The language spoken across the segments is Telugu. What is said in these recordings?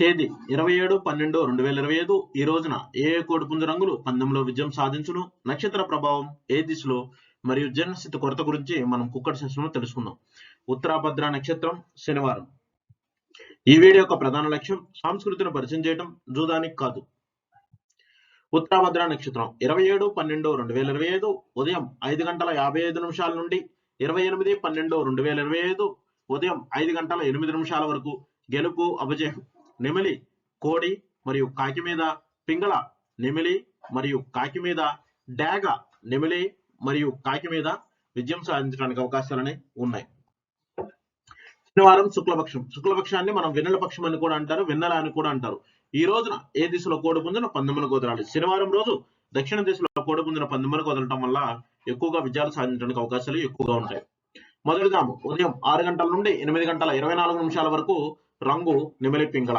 తేదీ ఇరవై ఏడు పన్నెండు రెండు వేల ఇరవై ఐదు. ఈ రోజున ఏ ఏ కోడిపుంజ రంగులు పందెంలో విజయం సాధించును? నక్షత్ర ప్రభావం ఏ దిశలో? మరియు జన్మస్థితి కొరత గురించి మనం కుక్కటి సెషన్లో తెలుసుకుందాం. ఉత్తరాభద్ర నక్షత్రం శనివారం. ఈ వీడియో యొక్క ప్రధాన లక్ష్యం సంస్కృతిని పరిచయం చేయడం జూదానికి కాదు. ఉత్తరాభద్ర నక్షత్రం ఇరవై ఏడు పన్నెండు రెండు వేల ఇరవై ఐదు. ఉదయం ఐదు గంటల యాభై ఐదు నిమిషాల నుండి ఇరవై ఎనిమిది పన్నెండు రెండు వేల ఇరవై ఐదు. ఉదయం ఐదు గంటల ఎనిమిది నిమిషాల వరకు గెలుపు అపజయం నెమిలి కోడి మరియు కాకి మీద పింగళ నెమిలి మరియు కాకి మీద డాగ నెమిలి మరియు కాకి మీద విజయం సాధించడానికి అవకాశాలని ఉన్నాయి. శనివారం శుక్లపక్షం. శుక్లపక్షాన్ని మనం వెన్నెల పక్షం అని కూడా అంటారు వెన్నెల అని కూడా అంటారు. ఈ రోజున ఏ దిశలో కోడి పుంజున పంతొమ్మిది కుదరాలి శనివారం రోజు దక్షిణ దిశలో కోడి పుంజున పంతొమ్మిది కుదరటం వల్ల ఎక్కువగా విజయాలు సాధించడానికి అవకాశాలు ఎక్కువగా ఉంటాయి. మొదటిగా ఉదయం ఆరు గంటల నుండి ఎనిమిది గంటల ఇరవై నాలుగు నిమిషాల వరకు రంగు నెమిలి పింగళ.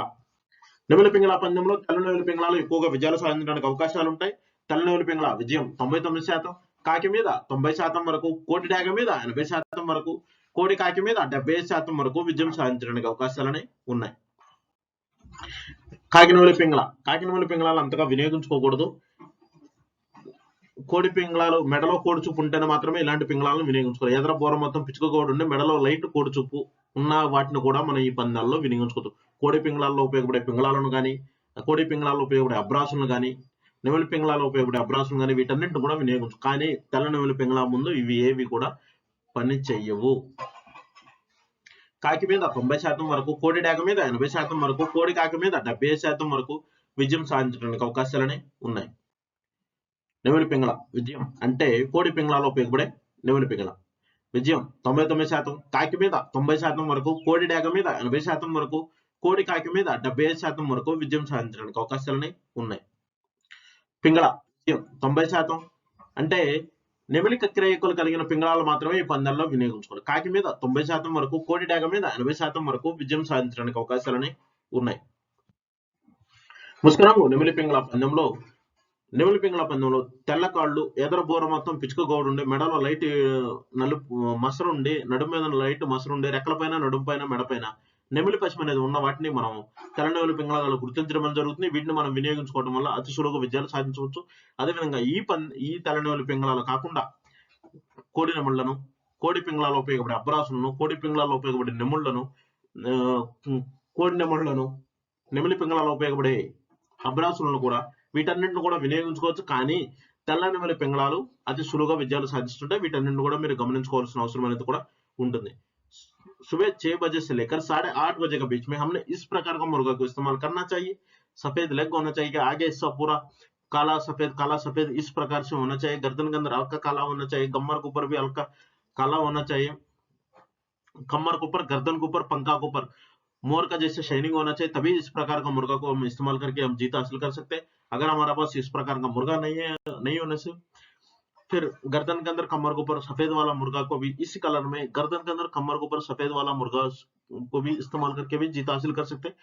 నిమలి పింగళ పందెంలో తెల్ల పింగళాలు ఎక్కువగా విజయాలు సాధించడానికి అవకాశాలు ఉంటాయి. తెల్ల పింగళ విజయం తొంభై తొమ్మిది శాతం. కాకి మీద తొంభై శాతం వరకు కోటి డాగ మీద ఎనభై శాతం వరకు కోడి కాకి మీద డెబ్బై శాతం వరకు విజయం సాధించడానికి అవకాశాలని ఉన్నాయి. కాకినవలి పింగళ. కాకినవలి పింగళాలు అంతగా వినియోగించుకోకూడదు. కోడి పింగళాలు మెడలో కోడి చూపు ఉంటేనే మాత్రమే ఇలాంటి పింగళాలను వినియోగించుకోవాలి. ఎదర బోర మొత్తం పిచ్చుక కోడి ఉండి మెడలో లైట్ కోడి చూపు ఉన్న వాటిని కూడా మనం ఈ పందాల్లో వినియోగించుకోవచ్చు. కోడి పింగళాల్లో ఉపయోగపడే పింగళాలను కానీ కోడి పింగళాల్లో ఉపయోగపడే అబ్రాసులను కానీ నెమలి పింగళాల్లో ఉపయోగపడే అబ్రాసులను కానీ వీటన్నింటిని కూడా వినియోగించు కానీ తెల్ల నెమలి పింగళా ముందు ఇవి ఏవి కూడా పని చెయ్యవు. కాకి మీద తొంభై శాతం వరకు కోడి డాక మీద ఎనభై శాతం వరకు కోడి కాకి మీద డెబ్బై శాతం వరకు విజయం సాధించడానికి అవకాశాలని ఉన్నాయి. నెమిలి పింగళ విజయం. అంటే కోడి పింగళాలో ఉపయోగపడే నెమిలి పింగళ. విజయం తొంభై తొమ్మిది శాతం కాకి మీద తొంభై శాతం వరకు కోడి డేగ మీద ఎనభై శాతం వరకు కోడి కాకి మీద డెబ్బై శాతం వరకు విజయం సాధించడానికి అవకాశాలని ఉన్నాయి. పింగళ విజయం తొంభై శాతం. అంటే నెమిలి కక్కిరేకులు కలిగిన పింగళాలు మాత్రమే ఈ పందెంలో వినియోగించుకోవాలి. కాకి మీద తొంభై శాతం వరకు కోడి డేగ మీద ఎనభై శాతం వరకు విజయం సాధించడానికి అవకాశాలని ఉన్నాయి. ముసుకరంగు నెమిలి పింగళ పందెంలో నెమిలి పింగళ పందెంలో తెల్ల కాళ్ళు ఎదర బోర మొత్తం పిచ్చుక గోడు మెడలో లైట్ నలుపు మసరుండి నడుము మీద లైట్ మసరుండి రెక్కలపైన నడుము పైన మెడపైన నెమిలి పశ్చిమ అనేది ఉన్న వాటిని మనం తెల్ల పింగళాలు గుర్తించడం జరుగుతుంది. వీటిని మనం వినియోగించుకోవడం వల్ల అతి సులువుగా విజయాలు సాధించవచ్చు. అదేవిధంగా ఈ పన్ ఈ తెల్ల నెమిలి పింగళాలు కాకుండా కోడి నెమళ్ళను కోడి పింగళాలు ఉపయోగపడే అబ్రాసులను కోడి పింగళాలు ఉపయోగపడే నెముళ్ళను కోడి నెమళ్ళను నెమిలి పింగళాలు ఉపయోగపడే అబ్రాసులను కూడా వీటన్నింటిని కూడా వినియోగించుకోవచ్చు కానీ తెల్ల నెమలి పింగళాలు అతి సులువుగా విజయాలు సాధిస్తుంటాయి వీటన్నింటిని కూడా మీరు గమనించుకోవాల్సిన అవసరం అనేది కూడా ఉంటుంది सुबह छह बजे से लेकर साढ़े आठ बजे के बीच में हमने इस प्रकार का मुर्गा को इस्तेमाल करना चाहिए सफेद लेग होना चाहिए कि आगे हिस्सा पूरा काला सफेद काला सफेद इस प्रकार से होना चाहिए गर्दन के अंदर हल्का काला होना चाहिए कमर के ऊपर भी हल्का काला होना चाहिए कमर के ऊपर गर्दन के ऊपर पंखा के ऊपर मोर का जैसे शाइनिंग होना चाहिए तभी इस प्रकार का मुर्गा को हम इस्तेमाल करके हम जीत हासिल कर सकते हैं अगर हमारे पास इस प्रकार का मुर्गा नहीं है नहीं होने से फिर गर्दन के अंदर कमर के ऊपर सफेद वाला मुर्गा को भी इसी कलर में गर्दन के अंदर कमर के ऊपर सफेद वाला मुर्गा को भी इस्तेमाल करके भी जीत हासिल कर सकते हैं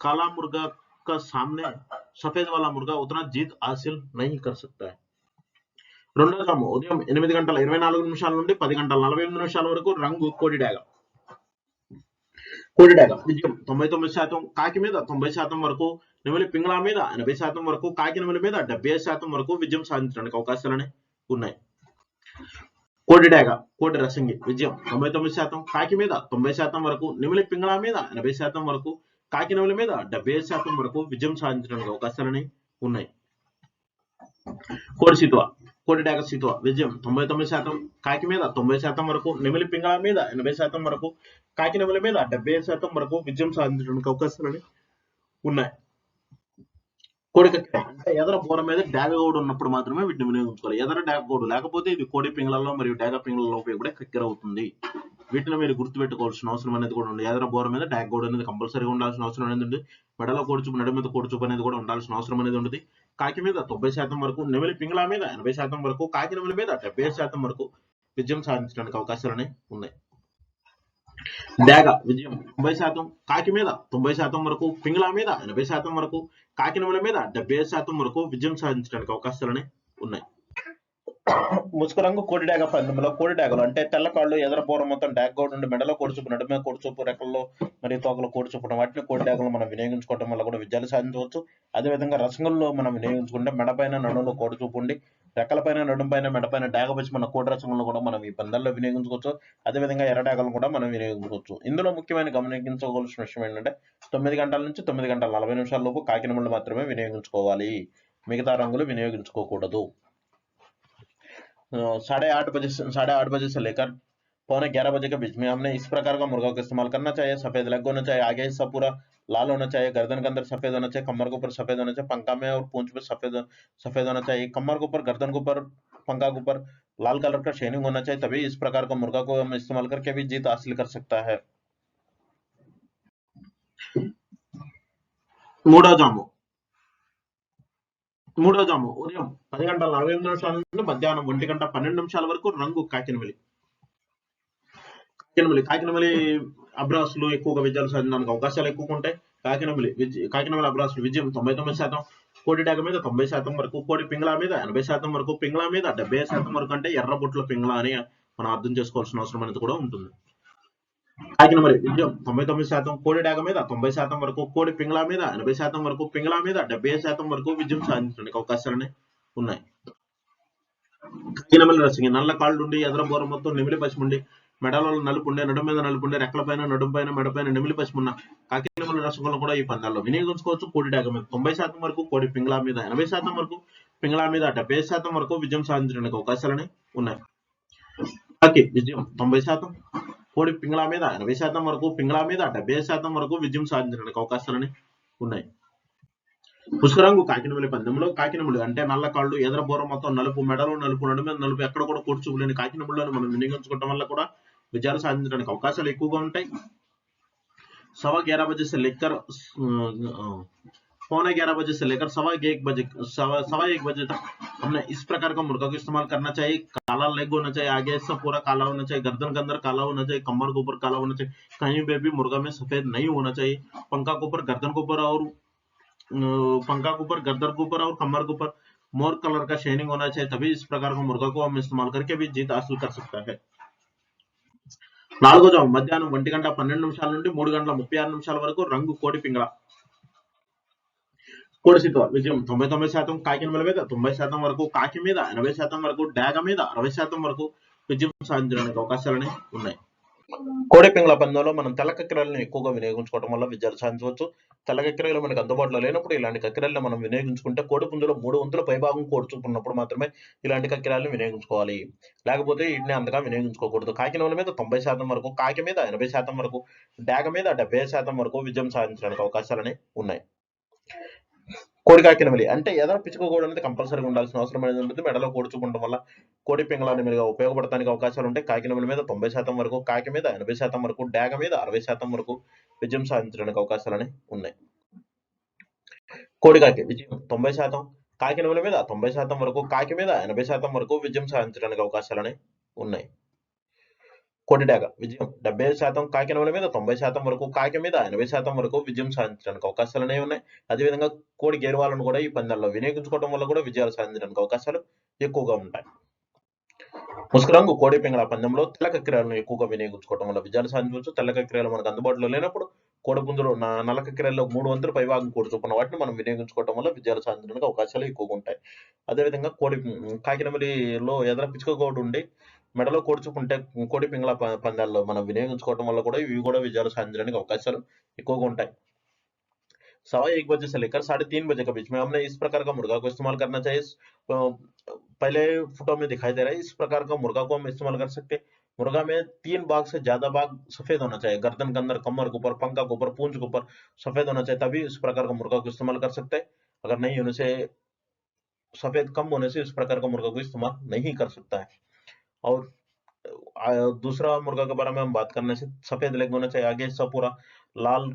काला मुर्गा का सामने सफेद वाला मुर्गा उतना जीत हासिल नहीं कर सकता है రెండో జాము ఉదయం ఎనిమిది గంటల ఇరవై నాలుగు నిమిషాల నుండి పది గంటల నలభై ఎనిమిది నిమిషాల వరకు రంగు కోడి డాగ కోడి తొంభై తొమ్మిది శాతం కాకి మీద తొంభై శాతం వరకు నెమలి పింగళ మీద ఎనభై శాతం వరకు కాకి నెమలి మీద డెబ్బై శాతం వరకు విజయం సాధించడానికి అవకాశాలని ఉన్నాయి. కోడి డేగ కోటి రసంగి విజయం తొంభై తొమ్మిది శాతం కాకి మీద తొంభై శాతం వరకు నెమలి పింగళ మీద ఎనభై శాతం వరకు కాకి నెమలి మీద డెబ్బై శాతం వరకు విజయం సాధించడానికి అవకాశాలని ఉన్నాయి. కోడి సితువ కోడి డాగ సితువ విజయం తొంభై తొమ్మిది శాతం కాకి మీద తొంభై శాతం వరకు నెమిలి పింగళ మీద ఎనభై శాతం వరకు కాకి నెమలి మీద డెబ్బై శాతం వరకు విజయం సాధించడానికి అవకాశాలని ఉన్నాయి. కోడి కక్కెర అంటే ఎదర బోర మీద డాగ గోడు ఉన్నప్పుడు మాత్రమే వీటిని వినియోగించుకోవాలి. ఎదర డాగ గోడు లేకపోతే ఇది కోడి పింగళల్లో మరియు డాగ పింగళల్లో కూడా కక్కెర అవుతుంది. వీటిని మీరు గుర్తుపెట్టుకోవాల్సిన అవసరం అనేది కూడా ఉంది. ఎదర బోర మీద డాగ్ గోడు అనేది కంపల్సరీగా ఉండాల్సిన అవసరం అనేది ఉంది. మెడలో కోడిచూపు నడు మీద కోడిచూపు అనేది కూడా ఉండాల్సిన అవసరం అనేది ఉంటుంది. కాకి మీద తొంభై శాతం వరకు నెమిలి పింగళ మీద ఎనభై శాతం వరకు కాకి నెమిలి మీద డెబ్బై శాతం వరకు విజయం సాధించడానికి అవకాశాలని ఉన్నాయి. డేగ విజయం తొంభై శాతం కాకి మీద తొంభై శాతం వరకు పింగళ మీద ఎనభై శాతం వరకు కాకి నెమల మీద డెబ్బై శాతం వరకు విజయం సాధించడానికి అవకాశాలనే ఉన్నాయి. ముసుగు రంగు కోడి డాగ పందెంలో కోడి డాగలు. అంటే తెల్ల కాళ్ళు ఎదర మొత్తం డాగ్ గౌడ్ నుండి మెడలో కోడిచూపు నడుమే కోడిచూపు రెక్కల్లో మరియు తోకలు కోడిచూపడం వాటిని కోడి డాగలు మనం వినియోగించుకోవడం వల్ల కూడా విజయాలు సాధించవచ్చు. అదేవిధంగా రసంగుల్లో మనం వినియోగించుకుంటే మెడపైన నడుములో కోడిచూపు ఉండి రెక్కలపైన నడుంపైన మెడపైన డాగ వచ్చి మన కోడి రసంలో కూడా మనం ఈ పందాల్లో వినియోగించుకోవచ్చు. అదేవిధంగా ఎర్ర డాగలను కూడా మనం వినియోగించుకోవచ్చు. ఇందులో ముఖ్యమైన గమనించవలసిన విషయం ఏంటంటే తొమ్మిది గంటల నుంచి తొమ్మిది గంటల నలభై నిమిషాల లోపు కాకినములు మాత్రమే వినియోగించుకోవాలి. మిగతా రంగులు వినియోగించుకోకూడదు. साढ़े आठ बजे साढ़े आठ बजे से लेकर पौने ग्यारह बजे के बीच में हमने इस प्रकार का मुर्गा का इस्तेमाल करना चाहिए। सफ़ेद लेग होना चाहिए, आगे हिस्सा पूरा लाल होना चाहिए, गर्दन के अंदर सफ़ेद होना चाहिए, कमर के ऊपर सफ़ेद होना चाहिए, पंखा में और पूंछ पे सफ़ेद सफ़ेद होना चाहिए। कमर के ऊपर, गर्दन के ऊपर, पंखा के ऊपर लाल कलर का शेनिंग होना चाहिए, तभी इस प्रकार का मुर्गा को हम इस्तेमाल करके भी जीत हासिल कर सकता है। मूडा जाम्बो మూడో జాము ఉదయం పది గంటల నలభై ఎనిమిది నిమిషాల నుండి మధ్యాహ్నం ఒంటి గంట పన్నెండు నిమిషాల వరకు రంగు కాకినమలి. కాకినమలి కాకినమలి అబ్రాసులు ఎక్కువగా విజయాలు సాధించడానికి అవకాశాలు ఎక్కువగా ఉంటాయి. కాకినమలి విజయ కాకినమిలి అబ్రాసులు విజయం తొంభై తొమ్మిది శాతం కోడి డాగ మీద తొంభై శాతం వరకు కోడి పింగళ మీద ఎనభై శాతం వరకు పింగళ మీద డెబ్బై శాతం వరకు అంటే ఎర్ర బొట్ల అని మనం అర్థం చేసుకోవాల్సిన అవసరం అనేది కూడా ఉంటుంది. కాకినమరి విజయం తొంభై తొమ్మిది శాతం కోడి డాగ మీద తొంభై శాతం వరకు కోడి పింగళా మీద ఎనభై శాతం వరకు పింగళా మీద డెబ్బై శాతం వరకు విజయం సాధించడానికి అవకాశాలని ఉన్నాయి కాకినమలి రసింగి నల్ల కాళ్ళు ఉండి ఎదర బోర మొత్తం నిమిలి పసిముండి మెడలలో నలుపుండే నడుం మీద నలుపుండే రెక్కల పైన నడుం పైన మెడ పైన నిమిలి పసిమున్న కాకినమలి రసగుల్లా కూడా ఈ పందాల్లో వినియోగించుకోవచ్చు కోడి డాగ మీద తొంభై శాతం వరకు కోడి పింగళా మీద ఎనభై శాతం వరకు పింగళా మీద డెబ్బై శాతం వరకు విజయం సాధించడానికి అవకాశాలని ఉన్నాయి కాకి విజయం తొంభై శాతం కోడి పింగళ మీద ఎనభై శాతం వరకు పింగళ మీద డెబ్బై శాతం వరకు విజయం సాధించడానికి అవకాశాలని ఉన్నాయి. పుష్కరంగు కాకినమూలి పందెంలో కాకినమూలి అంటే నల్ల కాళ్ళు ఎదరబూర మొత్తం నలుపు మెడలు నలుపు నడుమ నలుపు ఎక్కడ కూడా కూర్చుకోలేని కాకినమూలను మనం వినియోగించుకోవడం వల్ల కూడా విజయాలు సాధించడానికి అవకాశాలు ఎక్కువగా ఉంటాయి. సవా గ్యారా చేసే లిక్కర్ पौने ग्यारह बजे से लेकर सवा एक बजे सवा सवा एक बजे तक हमने इस प्रकार का मुर्गा को इस्तेमाल करना चाहिए काला लेग होना चाहिए आगे से पूरा काला होना चाहिए गर्दन के अंदर काला होना चाहिए कमर के ऊपर काला होना चाहिए कहीं पे भी मुर्गा में सफेद नहीं होना चाहिए पंखा के ऊपर गर्दन के ऊपर और अ, पंखा के ऊपर गर्दन के ऊपर और कमर के ऊपर मोर कलर का शेनिंग होना चाहिए तभी इस प्रकार का मुर्गा को हम इस्तेमाल करके भी जीत हासिल कर सकता है నాలుగో జాము మధ్యాహ్నం ఒంటి గంట పన్నెండు నిమిషాల నుండి మూడు గంటల ముప్పై ఆరు నిమిషాల వరకు రంగు కోడి పింగళ కోడి విజయం తొంభై తొమ్మిది శాతం కాకినమల మీద తొంభై శాతం వరకు కాకి మీద ఎనభై శాతం వరకు డాగ మీద అరవై శాతం వరకు విజయం సాధించడానికి అవకాశాలని ఉన్నాయి. కోడిపింగ్ల పింగళ పందెంలో మనం తెల్ల కక్కెరలను ఎక్కువగా వినియోగించుకోవడం వల్ల విజయాలు సాధించవచ్చు. తెల్ల కక్కెరలు మనకు అందుబాటులో లేనప్పుడు ఇలాంటి కక్కెరలను మనం వినియోగించుకుంటే కోడి పుంజులో మూడు వంతుల పైభాగం కోడుచుకున్నప్పుడు మాత్రమే ఇలాంటి కక్కెరలను వినియోగించుకోవాలి. లేకపోతే వీటిని అంతగా వినియోగించుకోకూడదు. కాకినవల మీద తొంభై శాతం వరకు కాకి మీద ఎనభై శాతం వరకు డాగ మీద డెబ్బై శాతం వరకు విజయం సాధించడానికి అవకాశాలని ఉన్నాయి. కోడి కాకినమలి అంటే ఏదైనా పిచ్చుకోకూడదు అనేది కంపల్సరీగా ఉండాల్సిన అవసరం అనేది ఉంటుంది. మెడలో కోడుచుకుంటం వల్ల కోడి పింగళాన్ని ఉపయోగపడటానికి అవకాశాలు ఉంటాయి. కాకినమిలి మీద తొంభై శాతం వరకు కాకి మీద ఎనభై శాతం వరకు డాగ మీద అరవై శాతం వరకు విజయం సాధించడానికి అవకాశాలని ఉన్నాయి. కోడి కాకి విజయం తొంభై శాతం కాకినమిలి మీద తొంభై శాతం వరకు కాకి మీద ఎనభై శాతం వరకు విజయం సాధించడానికి అవకాశాలని ఉన్నాయి. కోడి విజయం. డెబ్బై శాతం కాకినవల మీద తొంభై శాతం వరకు కాకి మీద ఎనభై శాతం వరకు విజయం సాధించడానికి అవకాశాలు అనేవి ఉన్నాయి. అదేవిధంగా కోడి గేరువాలను కూడా ఈ పందాల్లో వినియోగించుకోవడం వల్ల కూడా విజయాలు సాధించడానికి అవకాశాలు ఎక్కువగా ఉంటాయి. ముసుగురంగు కోడి పింగళ పందెంలో తెల్లక క్రియలను ఎక్కువగా వినియోగించుకోవడం వల్ల విజయాలు సాధించవచ్చు. తెల్లక క్రియలు మనకు అందుబాటులో లేనప్పుడు కోడి పుంజులు నలక క్రియల్లో మూడు వంతుల పైభాగం కోడి చొప్పున వాటిని మనం వినియోగించుకోవడం వల్ల విజయాలు సాధించడానికి అవకాశాలు ఎక్కువగా ఉంటాయి. అదేవిధంగా కోడి కాకినమలిలో ఎదర పిచ్చుకోటి ఉండి మెడలో కోడుచుకుంటే కోడి పింగళ ప- పందాల్లో మనం వినియోగించుకోవడం వల్ల కూడా ఇవి కూడా విజయాలు సాధించడానికి అవకాశాలు ఎక్కువగా ఉంటాయి सवा एक बजे से लेकर साढ़े तीन बजे के बीच में हमने इस प्रकार का मुर्गा को इस्तेमाल करना चाहिए इस, अ, पहले फोटो में दिखाई दे रहा है इस प्रकार का मुर्गा को हम इस्तेमाल कर सकते हैं मुर्गा में तीन भाग से ज्यादा भाग सफेद होना चाहिए गर्दन के अंदर कमर के ऊपर पंखा के ऊपर पूंछ के ऊपर सफेद होना चाहिए तभी इस प्रकार का मुर्गा को इस्तेमाल कर सकते हैं अगर नहीं होने से सफेद कम होने से इस प्रकार का मुर्गा को इस्तेमाल नहीं कर सकता है और आ, दूसरा मुर्गा के बारे में हम बात करने से सफेद लेग होना चाहिए आगे हिस्सा पूरा लाल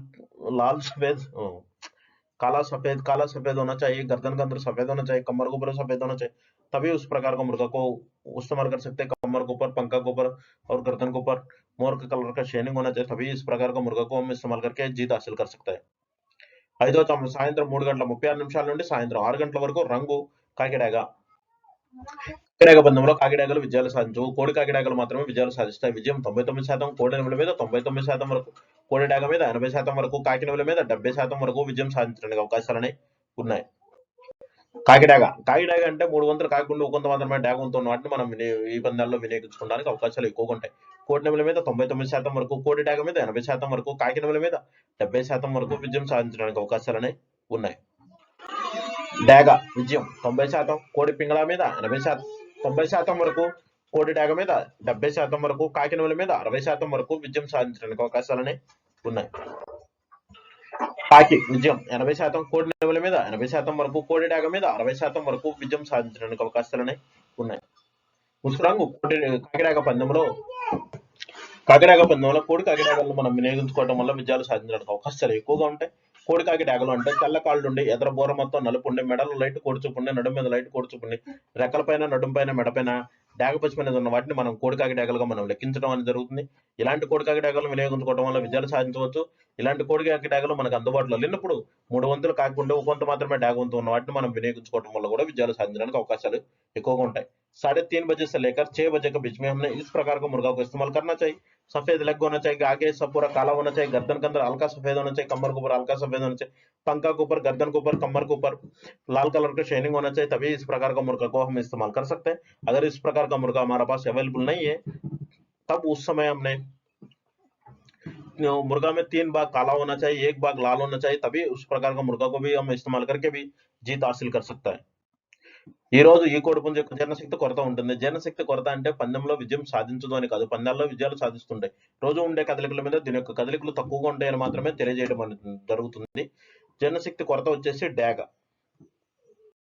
लाल सफेद अ, काला सफेद काला सफेद होना चाहिए गर्दन के अंदर सफेद होना चाहिए कमर के ऊपर सफेद होना चाहिए तभी उस प्रकार का मुर्गा को इस्तेमाल कर सकते हैं कमर के ऊपर पंखा के ऊपर और गर्दन के ऊपर मोर के कलर का शेनिंग होना चाहिए तभी इस प्रकार का मुर्गा को हम इस्तेमाल करके जीत हासिल कर सकते हैं ఐదో తమ సాయంత్రం మూడు గంటల ముప్పై ఆరు నిమిషాల నుండి సాయంత్రం ఆరు గంటల వరకు రంగు కాకిడాగా కాకిడాగ బంధంలో విజయాలు సాధించవు కోడి కాకిడాగలు మాత్రమే విజయాలు సాధిస్తాయి. విజయం తొంభై తొమ్మిది శాతం కోడి నెమల మీద తొంభై తొమ్మిది శాతం వరకు కోడి డాగ మీద ఎనభై శాతం వరకు కాకి మీద డెబ్బై శాతం వరకు విజయం సాధించడానికి అవకాశాలని ఉన్నాయి. కాకిడాగ కాకిడాగ అంటే మూడు వందలు కాకుండా కొంత మాత్రమే డాగ ఉంటుంది వాటిని మనం ఈ పందాల్లో వినియోగించుకోవడానికి అవకాశాలు ఎక్కువగా ఉంటాయి. కోటి నెమల మీద తొంభై తొమ్మిది శాతం వరకు కోడి డాగ మీద ఎనభై శాతం వరకు కాకి నెమల మీద డెబ్బై శాతం వరకు విజయం సాధించడానికి అవకాశాలనే ఉన్నాయి. డాగ విజయం. తొంభై శాతం కోడి పింగళ మీద ఎనభై శాతం తొంభై శాతం వరకు కోడి డాగ మీద డెబ్బై శాతం వరకు కాకి మీద అరవై శాతం వరకు విజయం సాధించడానికి అవకాశాలని ఉన్నాయి. కాకి విజయం. ఎనభై శాతం కోడి నెమల మీద ఎనభై శాతం వరకు కోడి డాగ మీద అరవై శాతం వరకు విజయం సాధించడానికి అవకాశాలని ఉన్నాయి. ముసురంగు కోడి కాకిడాగ పందెంలో కాకిడాగ పందెంలో కోడి కాకిడాగలను మనం వినియోగించుకోవడం వల్ల విజయాలు సాధించడానికి అవకాశాలు ఎక్కువగా ఉంటాయి. కోడి కాకిడాగలు అంటే తెల్ల కాళ్ళు ఉండి ఎదర బోర మొత్తం నలుపు ఉండి మెడలో లైట్ కొడుచుకుండి నడుము మీద లైట్ కొడుచుకుండి రెక్కలపైన నడుంపైన మెడపైన డాగ పచ్చి మీద ఉన్న వాటిని మనం కోడి కాకిడాగలుగా మనం లెక్కించడం అనేది జరుగుతుంది ఇలాంటి కోడి కాకిడాగలను వినియోగించుకోవడం వల్ల విజయాలు సాధించవచ్చు ఇలాంటి కోడి కాకిడాగలు మనకు అందుబాటులో లేనప్పుడు మూడు వంతులు కాకుండా కొంత మాత్రమే డాగ వంతు ఉన్న వాటిని మనం వినియోగించుకోవడం వల్ల కూడా విజయాలు సాధించడానికి అవకాశాలు ఎక్కువగా ఉంటాయి साढ़े तीन बजे से लेकर छह बजे के बीच में हमने इस प्रकार का मुर्गा को इस्तेमाल करना चाहिए सफ़ेद लेग होना चाहिए, आगे सब पूरा काला होना चाहिए, गर्दन के अंदर हल्का सफ़ेद होना चाहिए, कमर के ऊपर हल्का सफ़ेद होना चाहिए, पंखा के ऊपर, गर्दन के ऊपर, कमर के ऊपर, लाल कलर का शाइनिंग होना चाहिए, तभी इस प्रकार का मुर्गा को हम इस्तेमाल कर सकते हैं। अगर इस प्रकार का मुर्गा हमारे पास अवेलेबल नहीं है, तब उस समय हमने मुर्गा में तीन भाग काला होना चाहिए, एक भाग लाल होना चाहिए, तभी उस प्रकार का मुर्गा को भी हम इस्तेमाल करके भी जीत हासिल कर सकता है। ఈ రోజు ఈ కోడి పుంజు యొక్క జనశక్తి కొరత ఉంటుంది. జనశక్తి కొరత అంటే పందెంలో విజయం సాధించదు అని కాదు. పందాల్లో విజయాలు సాధిస్తుంటాయి. రోజు ఉండే కదలికల మీద దీని యొక్క కదలికలు తక్కువగా ఉంటాయని మాత్రమే తెలియజేయడం జరుగుతుంది. జనశక్తి కొరత వచ్చేసి డాగ.